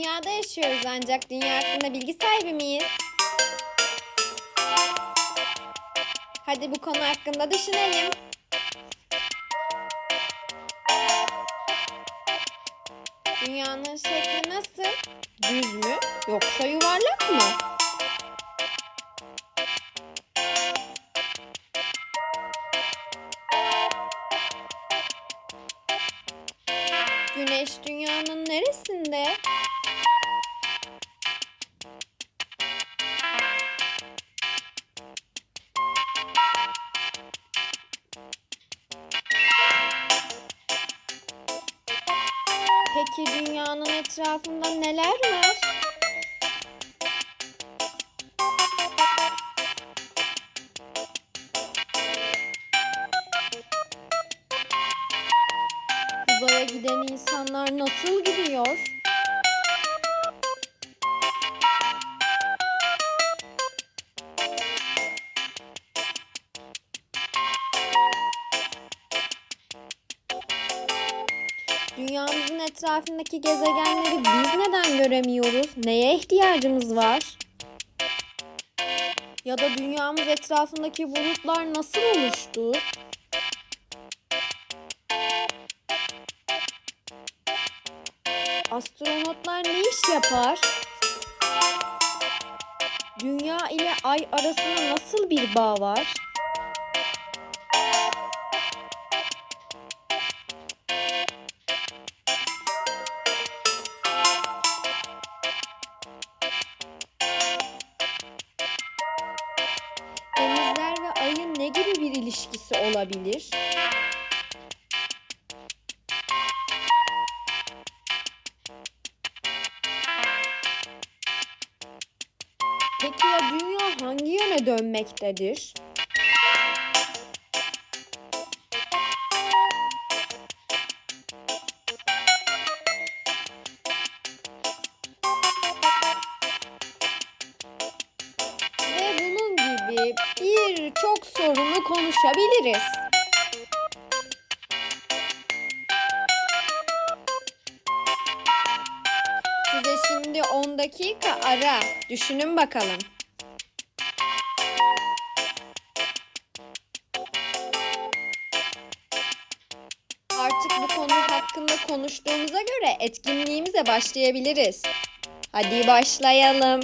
Dünyada yaşıyoruz ancak dünya hakkında bilgi sahibi miyiz? Hadi bu konu hakkında düşünelim. Dünyanın şekli nasıl? Düz mü yoksa yuvarlak mı? Güneş dünyanın neresinde? Peki dünyanın etrafında neler var? Uzaya giden insanlar nasıl gidiyor? Dünyamızın etrafındaki gezegenleri biz neden göremiyoruz? Neye ihtiyacımız var? Ya da dünyamız etrafındaki bulutlar nasıl oluştu? Astronotlar ne iş yapar? Dünya ile ay arasında nasıl bir bağ var? Denizler ve ayın ne gibi bir ilişkisi olabilir? Peki ya dünya hangi yöne dönmektedir? Ve bunun gibi birçok sorunu konuşabiliriz. Size şimdi 10 dakika ara. Düşünün bakalım. Artık bu konu hakkında konuştuğumuza göre etkinliğimize başlayabiliriz. Hadi başlayalım.